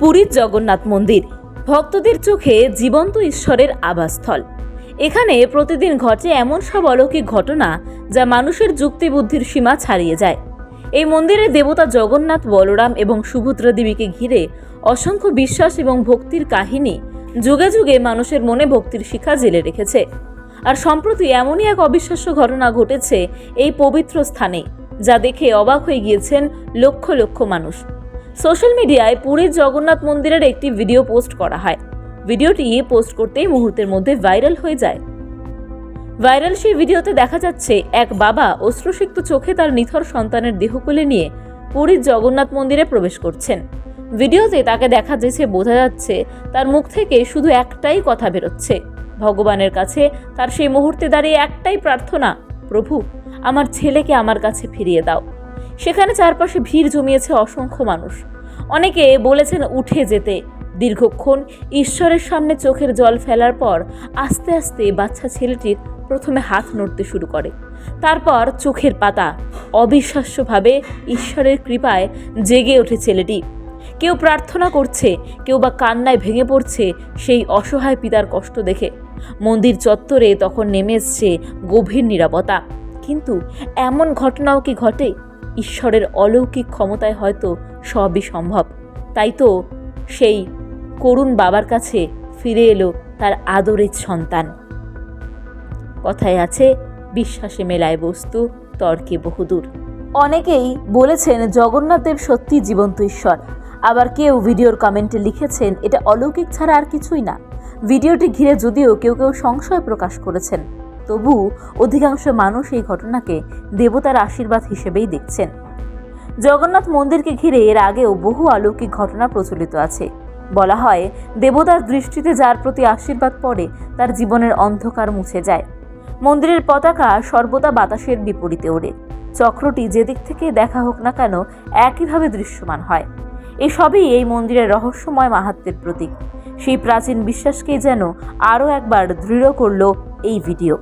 পুরীর জগন্নাথ মন্দির। ভক্তদের চোখে জীবন্ত ঈশ্বরের আবাসস্থল। এখানে প্রতিদিন ঘটে এমন সব অলৌকিক ঘটনা যা মানুষের যুক্তিবুদ্ধির সীমা ছাড়িয়ে যায়। এই মন্দিরে দেবতা জগন্নাথ, বলরাম এবং সুভদ্রা দেবীকে ঘিরে অসংখ্য বিশ্বাস এবং ভক্তির কাহিনী যুগে যুগে মানুষের মনে ভক্তির শিখা জেলে রেখেছে। আর সম্প্রতি এমনই এক অবিশ্বাস্য ঘটনা ঘটেছে এই পবিত্র স্থানে, যা দেখে অবাক হয়ে গিয়েছেন লক্ষ লক্ষ মানুষ। সোশ্যাল মিডিয়ায় পুরীর জগন্নাথ মন্দিরের একটি ভিডিও পোস্ট করা হয়। ভিডিওটি পোস্ট করতেই মুহূর্তের মধ্যে ভাইরাল হয়ে যায়। ভাইরাল সেই ভিডিওতে দেখা যাচ্ছে, এক বাবা অশ্রুসিক্ত চোখে তার নিথর সন্তানের দেহ কোলে নিয়ে পুরীর জগন্নাথ মন্দিরে প্রবেশ করছেন। ভিডিওতে তাকে দেখা যাচ্ছে বোঝা যাচ্ছে তার মুখ থেকে শুধু একটাই কথা বেরোচ্ছে। ভগবানের কাছে তার সেই মুহূর্তে দাঁড়িয়ে একটাই প্রার্থনা, প্রভু, আমার ছেলেকে আমার কাছে ফিরিয়ে দাও। সেখানে চারপাশে ভিড় জমিয়েছে অসংখ্য মানুষ। অনেকে বলেছেন উঠে যেতে। দীর্ঘক্ষণ ঈশ্বরের সামনে চোখের জল ফেলার পর আস্তে আস্তে বাচ্চা ছেলেটির প্রথমে হাত নড়তে শুরু করে। তারপর চোখের পাতা। অবিশ্বাস্যভাবে ঈশ্বরের কৃপায় জেগে ওঠে ছেলেটি। কেউ প্রার্থনা করছে, কেউ বা কান্নায় ভেঙে পড়ছে সেই অসহায় পিতার কষ্ট দেখে। মন্দির চত্বরে তখন নেমে এসছে গভীর নিরাপত্তা। কিন্তু এমন ঘটনাও কি ঘটে? ঈশ্বরের অলৌকিক ক্ষমতায় হয়তো সবই সম্ভব। তাই তো সেই করুণ বাবার কাছে ফিরে এলো তার আদরের সন্তান। কথায় আছে, বিশ্বাসে মেলায় বস্তু, তর্কে বহুদূর। অনেকেই বলেছেন, জগন্নাথ দেব সত্যি জীবন্ত ঈশ্বর। আবার কেউ ভিডিওর কমেন্টে লিখেছেন, এটা অলৌকিক ছাড়া আর কিছুই না। ভিডিওটি ঘিরে যদিও কেউ কেউ সংশয় প্রকাশ করেছেন। তবু অধিকাংশ মানুষ এই ঘটনাকে দেবতার আশীর্বাদ হিসেবেই দেখছেন। জগন্নাথ মন্দিরকে ঘিরে এর আগেও বহু অলৌকিক ঘটনা প্রচলিত আছে। বলা হয়, দেবতার দৃষ্টিতে যার প্রতি আশীর্বাদ পড়ে, তার জীবনের অন্ধকার মুছে যায়। মন্দিরের পতাকা সর্বদা বাতাসের বিপরীতে ওড়ে। চক্রটি যেদিক থেকে দেখা হোক না কেন একইভাবে দৃশ্যমান হয়। এসবই এই মন্দিরের রহস্যময় মাহাত্মের প্রতীক। সেই প্রাচীন বিশ্বাসকেই যেন আরও একবার দৃঢ় করল এই ভিডিও।